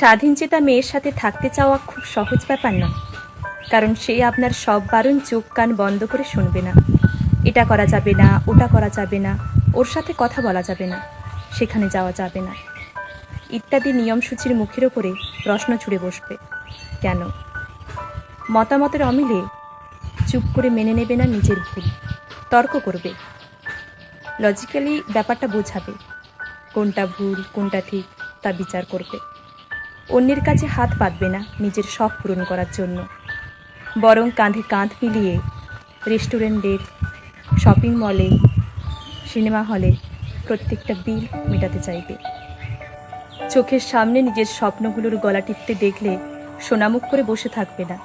স্বাধীনচেতা মেয়ের সাথে থাকতে চাওয়া খুব সহজ ব্যাপার নয় কারণ সে আপনার সব বারণ চোখ কান বন্ধ করে শুনবে না। এটা করা যাবে না, ওটা করা যাবে না, ওর সাথে কথা বলা যাবে না, সেখানে যাওয়া যাবে না। ইত্যাদি নিয়মসূচির মুখের ওপরে প্রশ্ন ছুড়ে বসবে। কেন? মতামতের অমিলে চুপ করে মেনে নেবে না নিজের ভুল। তর্ক করবে। লজিক্যালি ব্যাপারটা বোঝাবে। কোনটা ভুল, কোনটা ঠিক, তা বিচার করবে। অন্যের কাছে হাত পাতবে না নিজের শখ পূরণ করার জন্য। বরং কাঁধে কাঁধ মিলিয়ে রেস্টুরেন্টের, শপিং মলে, সিনেমা হলে প্রত্যেকটা বিল মেটাতে চাইবে। চোখের সামনে নিজের স্বপ্নগুলোর গলা টিপতে দেখলে সোনামুখ করে বসে থাকবে না।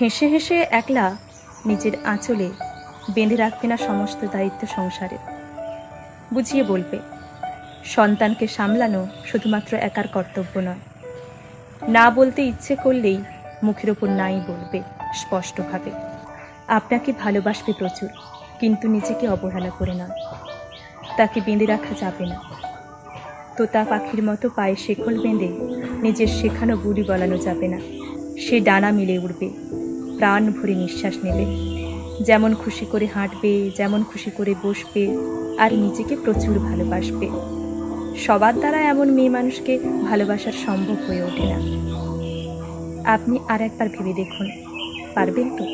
হেসে হেসে একলা নিজের আঁচলে বেঁধে রাখবে না সমস্ত দায়িত্ব সংসারে। বুঝিয়ে বলবে, সন্তানকে সামলানো শুধুমাত্র একার কর্তব্য নয়। না বলতে ইচ্ছে করলেই মুখের ওপর নাই বলবে, স্পষ্টভাবে। আপনাকে ভালোবাসবে প্রচুর, কিন্তু নিজেকে অবহেলা করে না। তাকে বেঁধে রাখা যাবে না। তোতা পাখির মতো পায়ে শেকল বেঁধে নিজের শেখানো বুড়ি বলানো যাবে না। সে ডানা মিলে উঠবে প্রাণ ভরে নিঃশ্বাস নেবে। যেমন খুশি করে হাঁটবে, যেমন খুশি করে বসবে, আর নিজেকে প্রচুর ভালোবাসবে। সবার দ্বারা এমন মেয়ে মানুষকে ভালোবাসার সম্ভব হয়ে ওঠে না। আপনি আর একবার ভেবে দেখুন, পারবেন তো?